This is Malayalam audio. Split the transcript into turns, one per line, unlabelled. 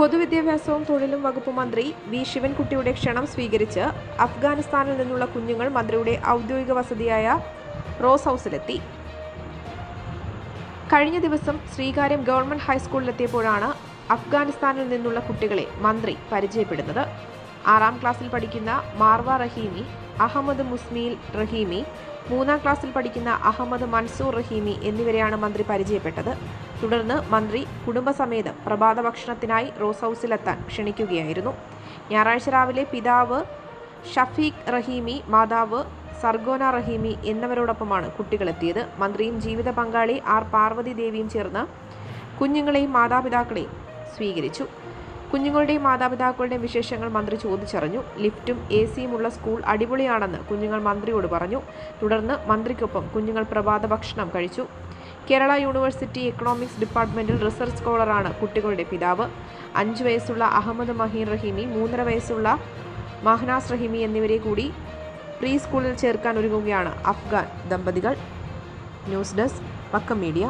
പൊതുവിദ്യാഭ്യാസവും തൊഴിലും വകുപ്പ് മന്ത്രി വി. ശിവൻകുട്ടിയുടെ ക്ഷണം സ്വീകരിച്ച് അഫ്ഗാനിസ്ഥാനിൽ നിന്നുള്ള കുഞ്ഞുങ്ങൾ മന്ത്രിയുടെ ഔദ്യോഗിക വസതിയായ റോസ് ഹൗസിലെത്തി. കഴിഞ്ഞ ദിവസം ശ്രീകാര്യം ഗവൺമെന്റ് ഹൈസ്കൂളിലെത്തിയപ്പോഴാണ് അഫ്ഗാനിസ്ഥാനിൽ നിന്നുള്ള കുട്ടികളെ മന്ത്രി പരിചയപ്പെടുന്നത്. ആറാം ക്ലാസ്സിൽ പഠിക്കുന്ന മാർവ റഹീമി അഹമ്മദ് മുസ്മീൽ റഹീമി മൂന്നാം ക്ലാസ്സിൽ പഠിക്കുന്ന അഹമ്മദ് മൻസൂർ റഹീമി എന്നിവരെയാണ് മന്ത്രി പരിചയപ്പെട്ടത്. തുടർന്ന് മന്ത്രി കുടുംബസമേതം പ്രഭാത ഭക്ഷണത്തിനായി റോസ് ഹൗസിലെത്താൻ ക്ഷണിക്കുകയായിരുന്നു. ഞായറാഴ്ച രാവിലെ പിതാവ് ഷഫീഖ് റഹീമി മാതാവ് സർഗോന റഹീമി എന്നിവരോടൊപ്പമാണ് കുട്ടികളെത്തിയത്. മന്ത്രിയും ജീവിത പങ്കാളി ആർ പാർവതി ദേവിയും ചേർന്ന് കുഞ്ഞുങ്ങളെയും മാതാപിതാക്കളെയും സ്വീകരിച്ചു. കുഞ്ഞുങ്ങളുടെയും മാതാപിതാക്കളുടെയും വിശേഷങ്ങൾ മന്ത്രി ചോദിച്ചറിഞ്ഞു. ലിഫ്റ്റും എ സിയും ഉള്ള സ്കൂൾ അടിപൊളിയാണെന്ന് കുഞ്ഞുങ്ങൾ മന്ത്രിയോട് പറഞ്ഞു. തുടർന്ന് മന്ത്രിക്കൊപ്പം കുഞ്ഞുങ്ങൾ പ്രഭാത ഭക്ഷണം കഴിച്ചു. കേരള യൂണിവേഴ്സിറ്റി എക്കണോമിക്സ് ഡിപ്പാർട്ട്മെന്റിൽ റിസർച്ച് സ്കോളറാണ് കുട്ടികളുടെ പിതാവ്. അഞ്ച് വയസ്സുള്ള അഹമ്മദ് മഹീൻ റഹീമി മൂന്നര വയസ്സുള്ള മഹ്നാസ് റഹീമി എന്നിവരെ കൂടി പ്രീ സ്കൂളിൽ ചേർക്കാൻ ഒരുങ്ങുകയാണ് അഫ്ഗാൻ ദമ്പതികൾ. News desk Pakka media.